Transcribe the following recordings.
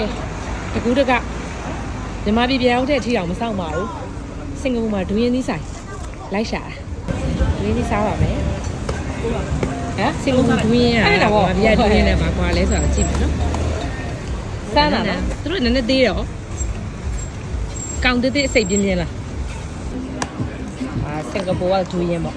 ကဲတကူတကမြန်မာပြည်ပြန်အောင်တဲ့အထီအောင်မဆောင်ပါဘူးစင်ကာပူမှာဒူးရင်သီးဆိုင်လိုက်ရှာတာဒူးရင်သီးစားပါမယ်ဟမ်စင်ကာပူဒူးရင်อ่ะမြန်မာပြည်ကဒူးရင်နဲ့ပါကွာလဲဆိုတော့ကြည့်မယ်နော်စားတာနော်သူတို့နည်းနည်းသေးတော့ကောင်သေးသေးအစိတ်ပြင်းပြင်းလားအာစင်ကာပူကဒူးရင်ပေါ့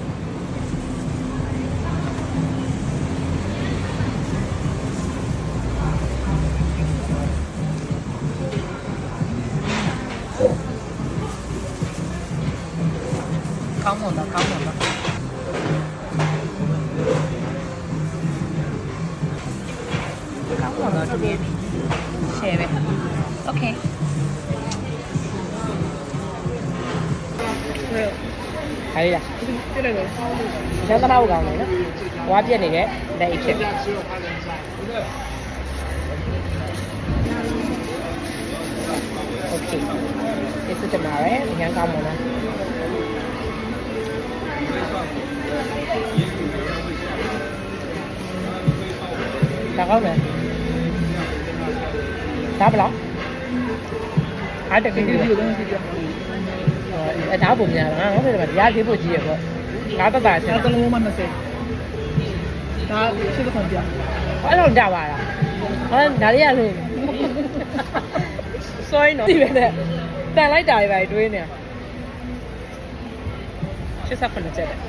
Kalma onda, kalma onda. Kalma onda, çok iyi. Chévere. Ok. Ahí ya. Ya ok la boca, ¿no? Guau, tiene que. De ahí, che. โอเคเดี๋ยวจะมาแล้วยังกำหมดนะ ဒီစက်မှာရယ်ငန်းကောင်းမလားဒါကောင်းတယ်ဒါဘလောက်အားတကယ်ဒီကြီးလိုတော့ဒီပြအဲဒါပုံများလားငါတို့ကတရားသေးဖို့ကြီးရပေါ့ငါတတာချက်အဲ့ဒါလုံးဝမဆက်ဒါရှိတဲ့ခွန်ပြအဲ့တော့ကြပါလားဟောဒါလေးရလို့စွိုင်းတော့ဒီပဲနဲ့တန်လိုက်တာပဲတွေးနေ88ချက်တယ်